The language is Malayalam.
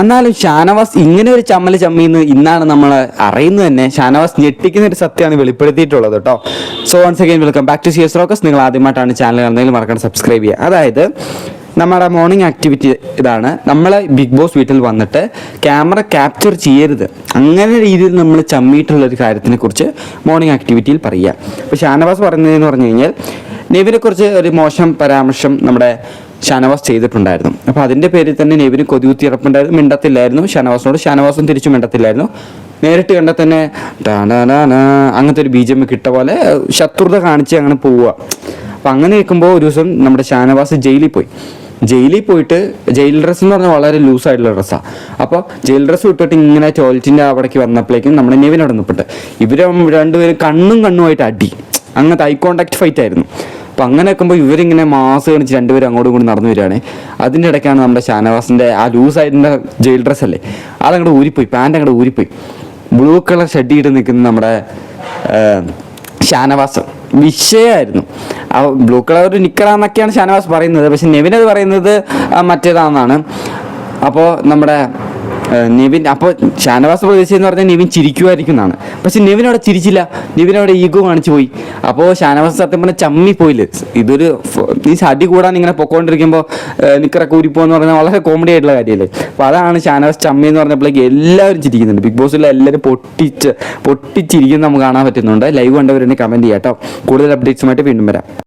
എന്നാലും ഷാനവാസ് ഇങ്ങനെ ഒരു ചമ്മൽ ചമ്മിന്ന് ഇന്നാണ് നമ്മൾ അറിയുന്നത് തന്നെ. ഷാനവാസ് ഞെട്ടിക്കുന്ന ഒരു സത്യമാണ് വെളിപ്പെടുത്തിയിട്ടുള്ളത് കേട്ടോ. So once again welcome back to C S rocks നിങ്ങൾ ആദ്യമായിട്ടാണ് ചാനൽ കാണുന്നതെങ്കിൽ മറക്കാൻ സബ്സ്ക്രൈബ് ചെയ്യുക. അതായത് നമ്മുടെ മോർണിംഗ് ആക്ടിവിറ്റി ഇതാണ്. നമ്മൾ ബിഗ് ബോസ് വീട്ടിൽ വന്നിട്ട് ക്യാമറ ക്യാപ്ചർ ചെയ്യരുത്. അങ്ങനെ രീതിയിൽ നമ്മൾ ചമ്മിയിട്ടുള്ള ഒരു കാര്യത്തിനെ കുറിച്ച് മോർണിംഗ് ആക്ടിവിറ്റിയിൽ പറയുക. അപ്പോൾ ഷാനവാസ് പറയുന്നതെന്ന് പറഞ്ഞു കഴിഞ്ഞാൽ നെവിനെ കുറിച്ച് ഒരു മോശം പരാമർശം നമ്മുടെ ഷാനവാസ് ചെയ്തിട്ടുണ്ടായിരുന്നു. അപ്പോൾ അതിന്റെ പേരിൽ തന്നെ നെവിന് കൊതികുത്തിയിറപ്പുണ്ടായിരുന്നു. മിണ്ടത്തില്ലായിരുന്നു. ഷാനവാസിനോട് ഷാനവാസും തിരിച്ചു മിണ്ടത്തില്ലായിരുന്നു. നേരിട്ട് കണ്ട തന്നെ അങ്ങനത്തെ ഒരു ബീജം കിട്ട പോലെ ശത്രുത കാണിച്ച് അങ്ങനെ പോവുക. അപ്പം അങ്ങനെ നിൽക്കുമ്പോൾ ഒരു ദിവസം നമ്മുടെ ഷാനവാസ് ജയിലിൽ പോയി. ജയിലിൽ പോയിട്ട് ജയിൽ ഡ്രസ്സ് എന്ന് പറഞ്ഞാൽ വളരെ ലൂസ് ആയിട്ടുള്ള ഡ്രസ്സാണ് അപ്പോൾ ജയിൽ ഡ്രസ്സ് വിട്ടിട്ട് ഇങ്ങനെ ടോയ്ലറ്റിന്റെ അവിടേക്ക് വന്നപ്പോഴേക്കും നമ്മുടെ നെവിൻ അവിടെ ഇവരും രണ്ടുപേരും കണ്ണും കണ്ണുമായിട്ട് അടി. അങ്ങനത്തെ ഐ കോണ്ടാക്ട് ഫൈറ്റ് ആയിരുന്നു. അപ്പം അങ്ങനെ വെക്കുമ്പോൾ ഇവരിങ്ങനെ മാസ് കാണിച്ച് രണ്ടുപേരും അങ്ങോട്ടും കൂടി നടന്നു വരികയാണ്. അതിന്റെ ഇടയ്ക്കാണ് നമ്മുടെ ഷാനവാസിന്റെ ആ ലൂസ് ആയിട്ടുള്ള ജയിൽ ഡ്രസ് അല്ലേ? അതങ്ങോട്ട് ഊരിപ്പോയി പാന്റ് അങ്ങോട്ട് ഊരിപ്പോയി. ബ്ലൂ കളർ ഷെഡ് ചെയ്ത് നിൽക്കുന്ന നമ്മുടെ ഷാനവാസ്. വിഷയമായിരുന്നു ആ ബ്ലൂ കളർ ഒരു നിക്കറാന്നൊക്കെയാണ് ഷാനവാസ് പറയുന്നത്. പക്ഷെ നെവിനത് പറയുന്നത് മറ്റേതാണെന്നാണ്. അപ്പോൾ നമ്മുടെ നിവിൻ അപ്പോൾ ഷാനവാസ് എന്ന് പറഞ്ഞാൽ നിവിൻ ചിരിക്കുമായിരിക്കും എന്നാണ്. പക്ഷെ നിവിൻ അവിടെ ചിരിച്ചില്ല. നിവിൻ അവിടെ ഈഗോ കാണിച്ചു പോയി. അപ്പോൾ ഷാനവാസ് സത്യം പറഞ്ഞാൽ ചമ്മി പോയില്ലേ. ഇതൊരു ഈ അടി കൂടാൻ ഇങ്ങനെ പൊക്കോണ്ടിരിക്കുമ്പോൾ നിക്കറൊക്കെ ഊരിപ്പോന്ന് പറഞ്ഞാൽ വളരെ കോമഡി ആയിട്ടുള്ള കാര്യമല്ലേ. അപ്പോൾ അതാണ് ഷാനവാസ് ചമ്മി എന്ന് പറഞ്ഞപ്പോഴേക്ക് എല്ലാവരും ചിരിക്കുന്നുണ്ട്. ബിഗ് ബോസിലെ എല്ലാവരും പൊട്ടിച്ച് പൊട്ടിച്ചിരിക്കുന്നത് നമുക്ക് കാണാൻ പറ്റുന്നുണ്ട്. ലൈവ് കണ്ടവരെന്നെ കമന്റ് ചെയ്യാം കേട്ടോ കൂടുതൽ അപ്ഡേറ്റ്സുമായിട്ട് വീണ്ടും വരാം.